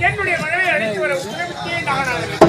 என்னுடைய மனைவி அழைத்து வர உத்தரவிட்டே நாகநாதன்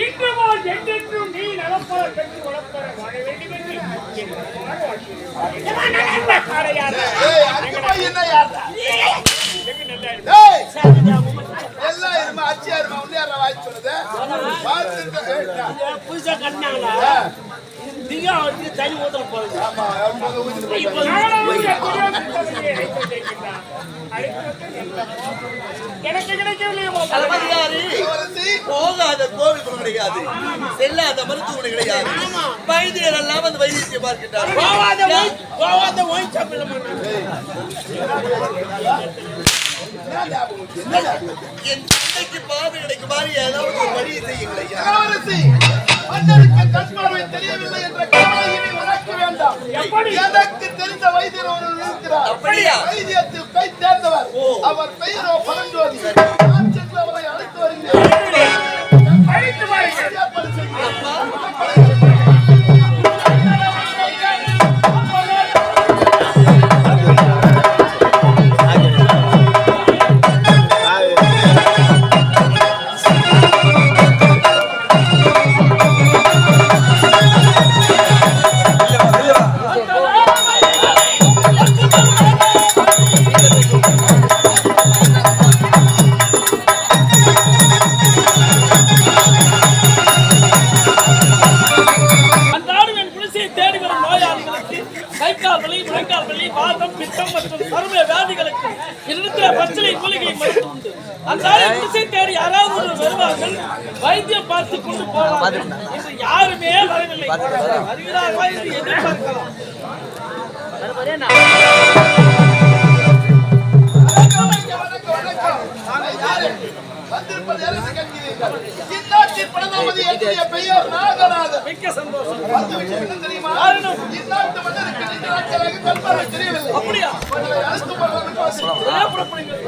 இன்று போல் என்றென்றும் நீ நலப்பட பெற்று வாழ வேண்டும் என்று எல்லாம் இருமா, அச்சியா இருமா, உன்னை யார்டா வாய் சொன்னது? பார்த்துட்டு, ஏய்டா. புதுசா கட்டினாங்களா பகுதியை அழைத்து வந்திருக்கின்றார். அழைத்து வந்து எனக்கு போகாத கோவில் குணம் கிடையாது. செல்லாத மருத்துவமனை கிடையாது. வைத்தியர் எல்லாம் வந்து வைத்தியத்தை போகாத போகாத ஓய் என்னடா? என் தந்தைக்கு பார்வை கிடைக்குமாறு ஏதாவது ஒரு வழியை செய்யுங்கள் ஐயா. இளவரசி, மன்னருக்கு கண் பார்வை தெரியவில்லை என்ற கவலை இனி உனக்கு வேண்டாம். எனக்கு தெரிந்த வைத்தியர் ஒருவர் இருக்கிறார். வைத்தியத்தில் கை தேர்ந்தவர். அவர் பெயரோ பரஞ்சோதி. நான் சென்று அவரை இருக்கிற பிரச்சனை பச்சிலை மூலிகை மருந்து உண்டு தேடி யாராவது ஒரு வருவார்கள் வைத்தியம் பார்த்து கொண்டு போவார்கள் இன்று யாருமே வரவில்லை. வருகிறார்களா என்று எதிர்பார்க்கலாம். வந்திருப்பது என்னுடைய பெயர் நாகநாதன் மிக்க சந்தோஷம் தெரியுமா? இந்நாட்டு நாட்களாக கண் பார்வை தெரியவில்லை. அப்படியா புறப்படுங்கள்.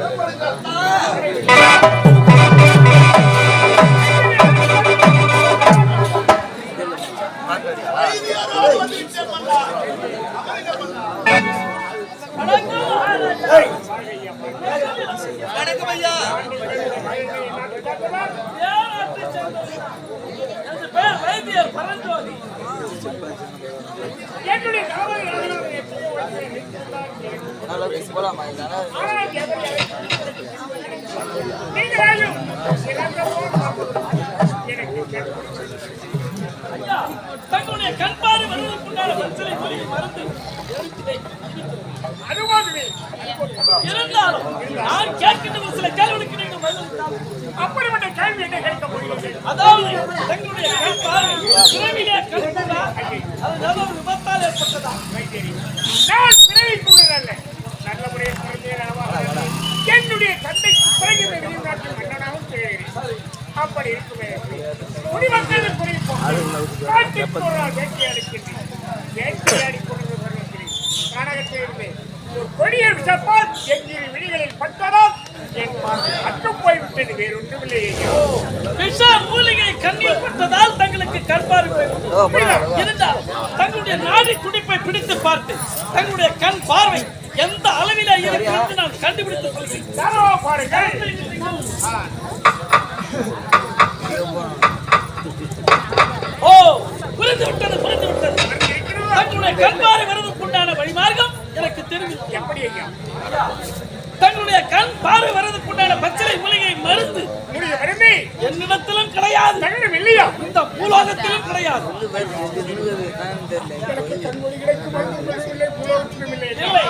எனக்கு ஐயா தங்களுடைய கண்பாடு வருவதற்குண்டான பிரச்சனை இருக்கிறேன். அதுவாகவே இருந்தாலும் நான் கேட்கின்ற சில கேள்விகளுக்கு நீங்கள் பதில். அப்படிப்பட்ட கேள்வி என்ன கேட்க அதாவது தங்களுடைய கண் பார்வை பிறவிலே கண்கூடா அது ஏதோ ஒரு விபத்தால் ஏற்பட்டதா அப்படி இருக்குமே. குடிமக்கள் குறிப்போம் வேட்டை அடிக்கின்றேன் வேட்டை அடிக்கொண்டு வருகிறேன் நாடகத்திலிருந்து ஒரு கொடிய விஷப்பால் எஞ்சில் விழிகளில் பட்டதால் என் பார்த்து அட்டு போய்விட்டது. வேறு ஒன்றுமில்லையே மூலிகை கண்ணில் பட்டதால் தங்களுக்கு கண்பார்வை இருந்தால் தங்களுடைய நாடி துடிப்பை பிடித்து பார்த்து தங்களுடைய கண் பார்வை எந்த அளவில இருக்கிறது நான் கண்டுபிடித்து சொல்கிறேன் ஓ புரிந்து விட்டது புரிந்து விட்டது. தங்களுடைய கண் பார்வை வருவதற்குண்டான வழிமார்க்கம் எனக்கு தெரியும் எப்படி ஐயா? தங்களுடைய கண் பார்வை வருவதற்குண்டான பச்சளை மூலிகை மருந்து என்னிடத்திலும் கிடையாது. இல்லையா? இந்த பூலோகத்திலும் கிடையாது. இல்லை.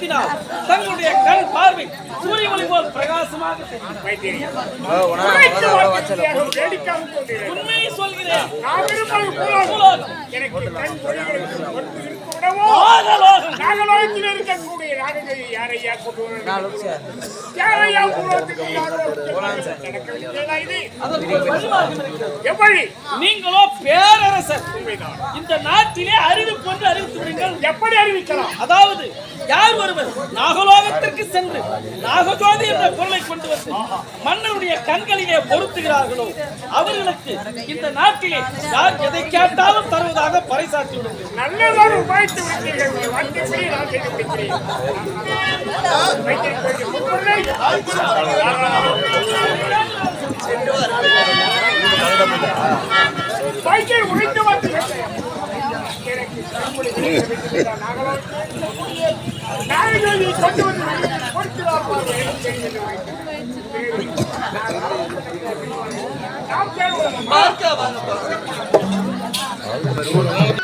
பொருத்தினால் தங்களுடைய கண் பார்வை சூரிய ஒளி போல் பிரகாசமாக. உண்மையை சொல்கிறேன் நாகலோகத்தில் இருக்கக்கூடிய நாகங்களை யாரையா கொண்டு யாரையா எப்படி நீங்களோ பேரரசர். இந்த நாட்டிலே அறிவிப்பு அறிவித்து விடுங்கள் எப்படி அறிவிக்கலாம் அதாவது யார் ஒருவர் நாகலோகத்திற்கு சென்று நாகஜோதி என்ற பொருளை கொண்டு வந்து மன்னருடைய கண்களிலே பொருத்துகிறார்களோ அவர்களுக்கு இந்த நாட்டிலே யார் எதை கேட்டாலும் தருவதாக பறைசாற்றி விடுங்கள் நல்லதொரு உபாய்த்து உழைத்து வந்து எனக்கு கண்மொழி கொண்டு வந்து வெளியில்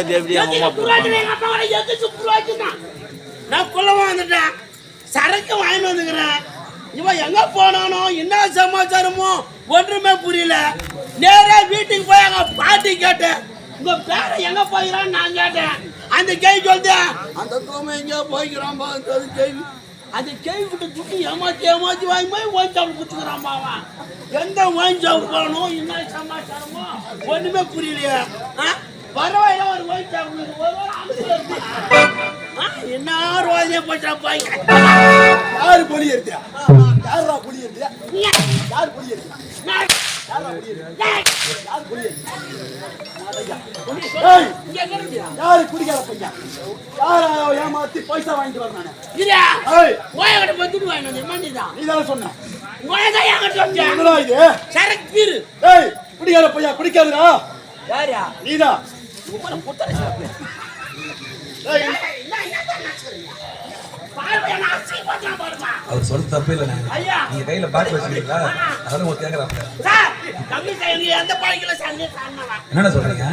எதுக்கு புறாச்சு எங்க அப்பா வர எதுக்கு புறாச்சுன்னா நான் குள்ளமா வந்துட்டேன். சரக்கு வாங்கிட்டு வந்துக்கிறேன். இவன் எங்க போனானோ என்ன சமாச்சாரமோ ஒன்றுமே புரியல. நேரா வீட்டுக்கு போய் எங்க பாட்டி கேட்டேன். உங்க பேரை எங்க போகிறான்னு நான் கேட்டேன். அந்த கேள்வி சொல்லிட்டேன். அந்த தூமை எங்கேயோ போய்க்கிறான் கேள்வி. அந்த கேள்வி விட்டு துட்டு ஏமாத்தி ஏமாத்தி வாங்கி போய் ஓய்வு சாப்பிட்டு குத்துக்கிறான் அவன் எந்த ஓய்வு சாப்பிட்டு போகணும் என்ன சமாச்சாரமோ ஒண்ணுமே புரியலையே. ஆ? பரவாயில்ல ஒரு ஓய்வு சாப்பிட்டு என்ன ரோஜனை போச்சா பாய் யாரு பொலி எடுத்தியா யாரா பொலி எடுத்தியா யார் பொலி எடுத்தியா யாரு பையன் யாரா ஏமாத்தி பைசா வாங்கிட்டு வந்தானே ஏய் ஓயகட பத்துட்டு வாங்கிட்டு வந்து நீ தானே சொன்ன ஓயதான் என்கிட்ட வந்தேன் என்னடா இது சரக்கு பீரு ஏய் குடிக்காத பையா குடிக்காதடா யாரா நீதான் அவர் சொல்ல தப்பு ஐயா. நீங்க கையில பாட்டு வச்சிருக்கீங்களா? அதனால உங்களுக்கு சாப்பிடலாம் என்னென்ன சொல்றீங்க?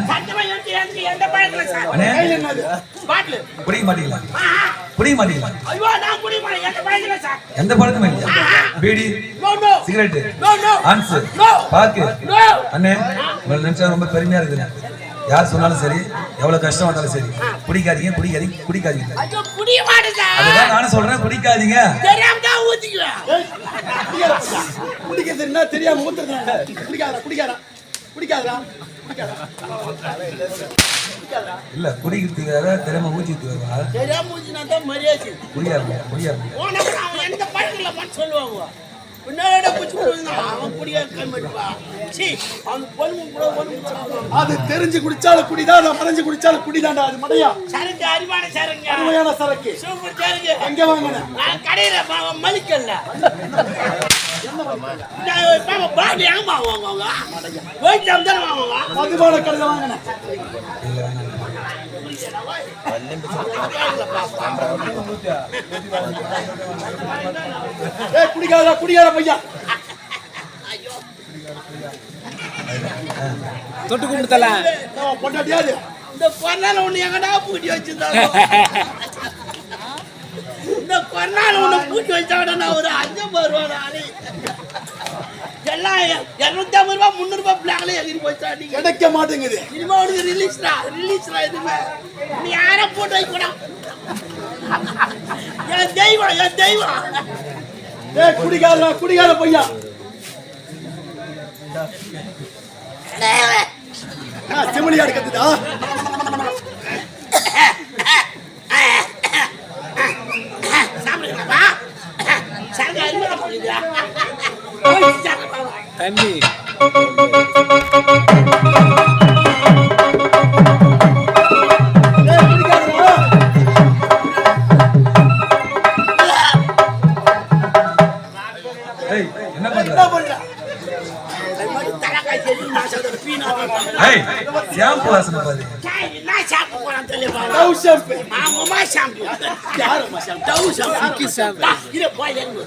குடிக்க மாட்டீங்களா? குடிக்க மாட்டீங்களா? எந்த பழக்கமும் இல்லையா? பீடி சிகரெட் பாக்கு. அண்ணே உங்களை நினைச்சா ரொம்ப பெருமையா இருக்குதுண்ணே. யார் சொன்னாலும் சரி எவ்வளவு கஷ்டம் வந்தாலும் சரி குடிக்காதீங்க குடிக்காதீங்க குடிக்காதீங்க. அதுதான் நானும் சொல்றேன் குடிக்காதீங்க. தெரியாம குடிக்காத என்ன தெரியாம ஊத்துறதுனால. குடிக்காதடா குடிக்காதடா. குடிக்காதடா குடிக்காதடா. இல்ல குடிக்கிறதுக்கு வேற திறமை ஊத்திட்டு வேற தெரியாம ஊத்தினா தான் மரியாதை குடியாருங்க குடியாருங்க பின்னாடி போயிருந்தான் அவன் குடிய கம்மிடுவா சி பொண்ணு கூட ஒன்று அது தெரிஞ்சு குடிச்சாலும் குடிதான் நான் மறைஞ்சு குடிச்சாலும் குடிதான்டா அது மடையா? சரக்கு அறிவான சரங்க அருமையான சரக்கு. சூப்பர் சரக்கு. எங்க வாங்கின? நான் கடையில மலிக்கல்ல பாட்டி எங்க வாங்குவாங்க போயிட்டு தான் வாங்குவாங்க மதுபான கடையில் வாங்கின. இல்ல வேணாம் ஏய் குடிக்காத குடிக்காத பையன் தொட்டு கும்பிடுத்தல நான் பொண்டாட்டியாது இந்த கொரோனால ஒண்ணு எங்கடா பூட்டி வச்சிருந்தாங்க இந்த கொரோனால ஒண்ணு பூட்டி வச்சாங்கடா நான் ஒரு அஞ்சம் ரூபா நாளை எல்லாம் இருநூத்தி ஐம்பது ரூபா முந்நூறு ரூபாய் பிளாக்ல எழுதி போச்சாடி கிடைக்க மாட்டேங்குது. இனிமே உனக்கு ரிலீஸ்டா ரிலீஸ்டா எதுவுமே? நீ யாரை போட்டு வைக்கூடா என் தெய்வம் என் தெய்வம். ஏய் குடிக்காத குடிக்காத பையன் செமிலி எடுக்கிறதுடா சாப்பிடுங்கப்பா சரக்கு அருமையா பண்ணுறா தம்பி ஷாம்பு வாசனை பாரு. என்ன சாப்பிட்டு போறான் தெரியல லவ் ஷாம்பு மாமா ஷாம்பு யாரம்மா ஷாம்பு டவு ஷாம்பு ஷாம்பு இரு போய் எங்க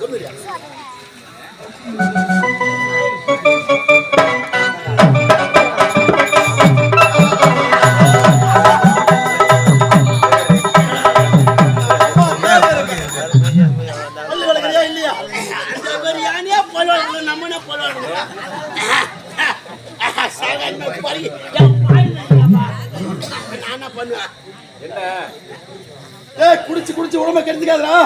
ஏய் குடிச்சு குடிச்சு உடம்ப கெடுத்துக்காதடா.